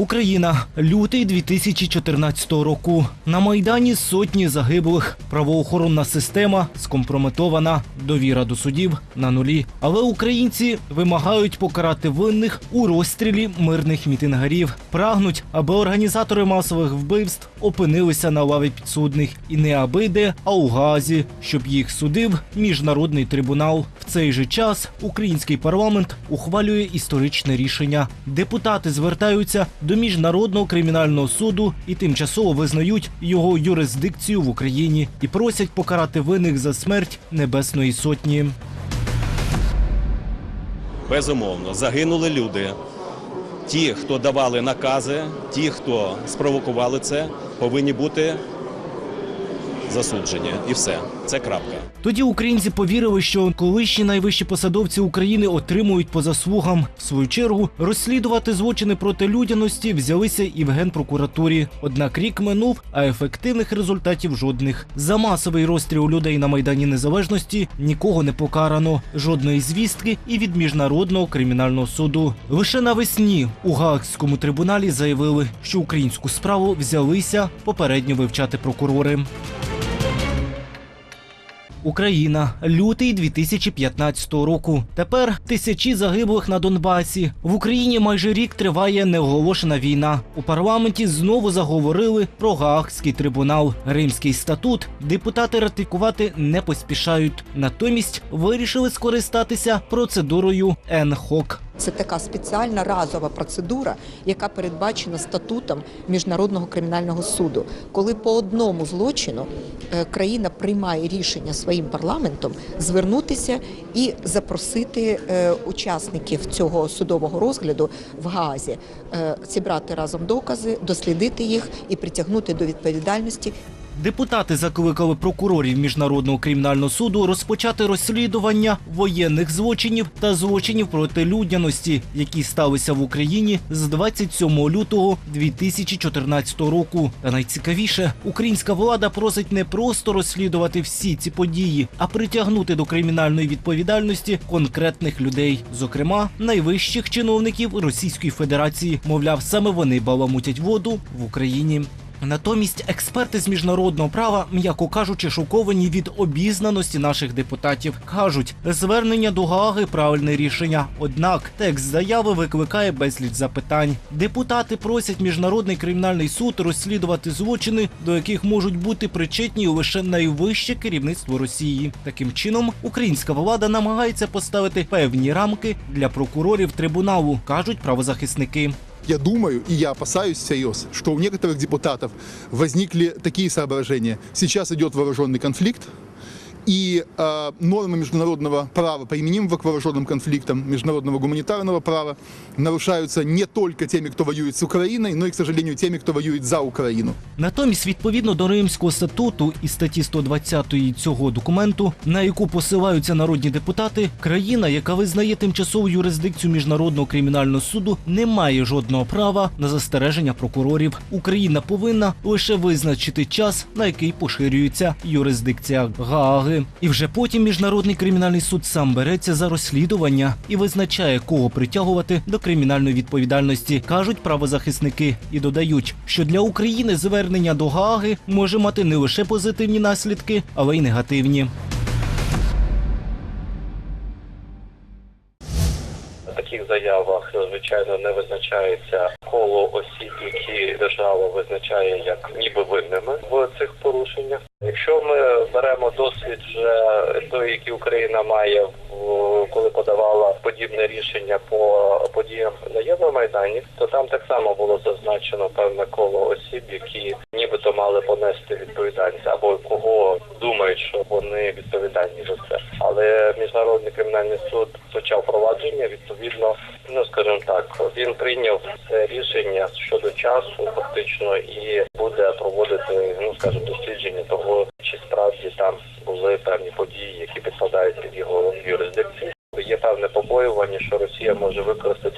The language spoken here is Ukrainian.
Україна, лютий 2014 року. На майдані сотні загиблих. Правоохоронна система скомпрометована. Довіра до судів на нулі. Але українці вимагають покарати винних у розстрілі мирних мітингарів. Прагнуть, аби організатори масових вбивств опинилися на лаві підсудних і не аби де, а у Газі, щоб їх судив міжнародний трибунал. В цей же час український парламент ухвалює історичне рішення. Депутати звертаються до міжнародного кримінального суду і тимчасово визнають його юрисдикцію в Україні і просять покарати винних за смерть Небесної Сотні. Безумовно, загинули люди. Ті, хто давали накази, ті, хто спровокували це, повинні бути засуджені. І все. Це крапка. Тоді українці повірили, що колишні найвищі посадовці України отримують по заслугам. В свою чергу розслідувати злочини проти людяності взялися і в генпрокуратурі. Однак рік минув, а ефективних результатів жодних. За масовий розстріл людей на майдані незалежності нікого не покарано. Жодної звістки і від міжнародного кримінального суду. Лише навесні у Гаагському трибуналі заявили, що українську справу взялися попередньо вивчати прокурори. Україна, лютий 2015 року. Тепер тисячі загиблих на Донбасі. В Україні майже рік триває неоголошена війна. У парламенті знову заговорили про Гаагський трибунал. Римський статут депутати ратифікувати не поспішають. Натомість вирішили скористатися процедурою ЕНХОК. Це така спеціальна разова процедура, яка передбачена статутом Міжнародного кримінального суду. Коли по одному злочину е, країна приймає рішення своїм парламентом звернутися і запросити е, учасників цього судового розгляду в Гаазі, е, зібрати разом докази, дослідити їх і притягнути до відповідальності Депутати закликали прокурорів міжнародного кримінального суду розпочати розслідування воєнних злочинів та злочинів проти людяності, які сталися в Україні з 27 лютого 2014 року. Та найцікавіше, українська влада просить не просто розслідувати всі ці події, а притягнути до кримінальної відповідальності конкретних людей, зокрема найвищих чиновників Російської Федерації. Мовляв, саме вони баламутять воду в Україні. Натомість експерти з міжнародного права, м'яко кажучи, шоковані від обізнаності наших депутатів. кажуть, звернення до Гааги правильне рішення. Однак текст заяви викликає безліч запитань. Депутати просять міжнародний кримінальний суд розслідувати злочини, до яких можуть бути причетні лише найвище керівництво Росії. Таким чином, українська влада намагається поставити певні рамки для прокурорів трибуналу, кажуть правозахисники. Я думаю и я опасаюсь всерьез, что у некоторых депутатов возникли такие соображения. Сейчас идет вооруженный конфликт, и э, нормы международного права, применимого к вооруженным конфликтам, международного гуманитарного права, нарушаются не только теми, кто воюет с Украиной, но и, к сожалению, теми, кто воюет за Украину. Натомість, відповідно до Римського статуту і статті 120 цього документу, на яку посилаються народні депутати, країна, яка визнає тимчасову юрисдикцію міжнародного кримінального суду, не має жодного права на застереження прокурорів. Україна повинна лише визначити час, на який поширюється юрисдикція Гааги. І вже потім міжнародний кримінальний суд сам береться за розслідування і визначає, кого притягувати до кримінальної відповідальності, кажуть правозахисники, і додають, що для України звернення до Гааги може мати не лише позитивні наслідки, але й негативні. Таких заявах звичайно не визначається коло осіб, які держава визначає як ніби винними в цих порушеннях. Якщо ми беремо досвід вже той, який Україна має коли подавала подібне рішення по подіям на Євромайдані, то там так само було зазначено певне коло осіб, які нібито мали понести відповідальність або кого думають, що вони відповідальні за це. Але міжнародний кримінальний суд почав провадження. Відповідно, ну скажімо так, він прийняв це рішення щодо часу, фактично, і буде проводити, ну скажімо, дослідження того, чи справді там були певні події, які підпадають під його юрисдикцію. Є певне побоювання, що Росія може використати